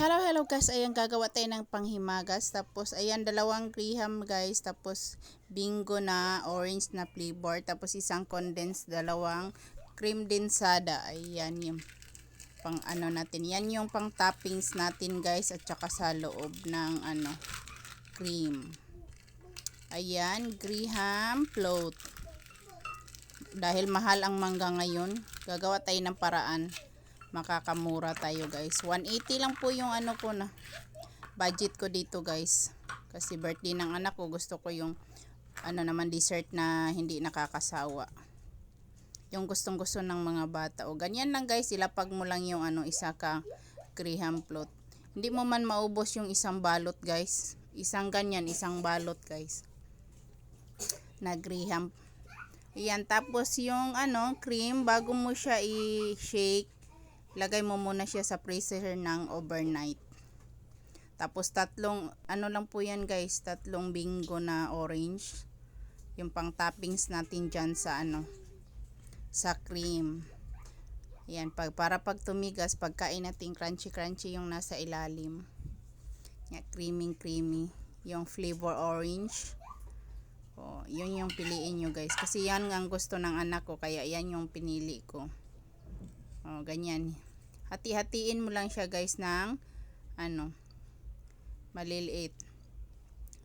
hello, hello guys. Ayan, gagawa tayo ng panghimagas. Tapos, ayan, dalawang graham guys. Tapos, bingo na orange na flavor. Tapos, isang condensed, dalawang cream densada. Ayan, yung pang ano natin. Yan yung pang toppings natin guys. At saka sa loob ng ano, cream. Ayan, graham float. Dahil mahal ang mangga ngayon, gagawa tayo ng paraan makakamura tayo guys. 180 lang po yung ano ko na budget ko dito guys. Kasi birthday ng anak ko gusto ko yung ano naman dessert na hindi nakakasawa. Yung gustong gusto ng mga bata. O ganyan lang guys. Ilapag mo lang yung ano isa ka graham float hindi mo man maubos yung isang balot guys. Isang ganyan isang balot guys. Na graham. Ayan, tapos yung ano, cream, bago mo siya i-shake, lagay mo muna siya sa freezer ng overnight. Tapos tatlong, ano lang po yan guys, tatlong bingo na orange. Yung pang toppings natin dyan sa ano, sa cream. Yan, pag, para pag tumigas, pagkain natin crunchy crunchy yung nasa ilalim. Yan, creamy creamy. Yung flavor orange. Oh, yun yung piliin nyo guys. Kasi yan ang gusto ng anak ko. Kaya yan yung pinili ko. Oh, ganyan. Hati-hatiin mo lang siya guys ng ano, maliliit.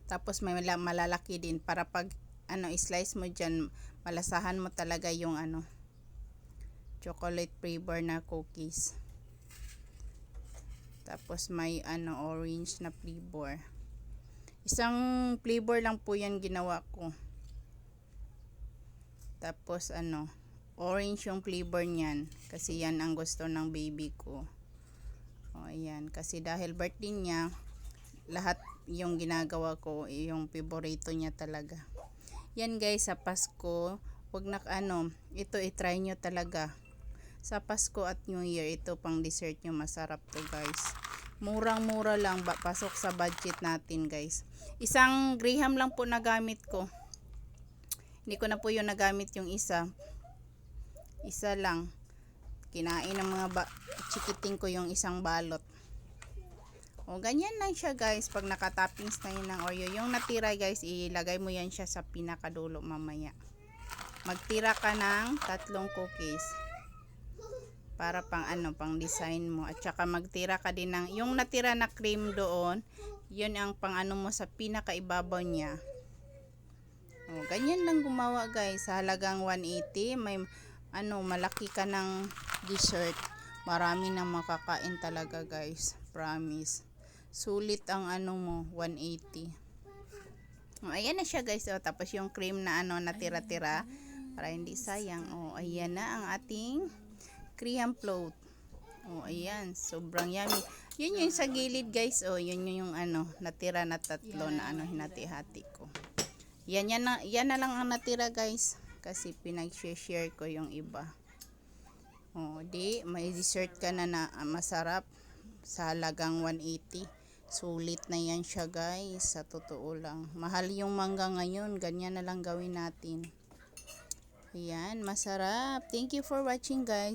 Tapos may mala- malalaki din para pag ano, slice mo dyan, malasahan mo talaga yung ano, chocolate flavor na cookies. Tapos may ano, orange na flavor. Isang flavor lang po yan ginawa ko. Tapos ano, orange yung flavor niyan. Kasi yan ang gusto ng baby ko. O ayan, kasi dahil birthday niya, lahat yung ginagawa ko, yung favorito niya talaga. Yan guys, sa Pasko, wag na ano, ito i-try nyo talaga. Sa Pasko at New Year, ito pang dessert nyo, masarap to guys. Murang-mura lang, ba, pasok sa budget natin guys. Isang graham lang po nagamit ko. Hindi ko na po yung nagamit yung isa. Isa lang. Kinain ng mga chikiting ko yung isang balot. O, ganyan lang siya guys. Pag nakatoppings na yun ng Oreo. Yung natira guys, ilagay mo yan siya sa pinakadulo mamaya. Magtira ka ng tatlong cookies. Para pang ano, pang design mo. At saka magtira ka din ng, yung natira na cream doon, yun ang pang ano mo sa pinakaibabaw niya. O, ganyan lang gumawa guys. Halagang 180, may ano, malaki ka ng dessert. Marami na makakain talaga guys. Promise. Sulit ang ano mo, 180. O, ayan na siya guys. O, tapos yung cream na ano, natira-tira. Para hindi sayang. O, ayan na ang ating cream float. O, ayan. Sobrang yummy. Yun yung sa gilid guys. O, yun yung ano, natira na tatlo na ano, hinati-hati ko. Yan, yan, na, yan na lang ang natira guys. Kasi pinag-share ko yung iba. O, di, may dessert ka na na ah, masarap sa halagang 180. Sulit na yan siya guys. Sa totoo lang. Mahal yung mangga ngayon. Ganyan na lang gawin natin. Ayan, masarap. Thank you for watching guys.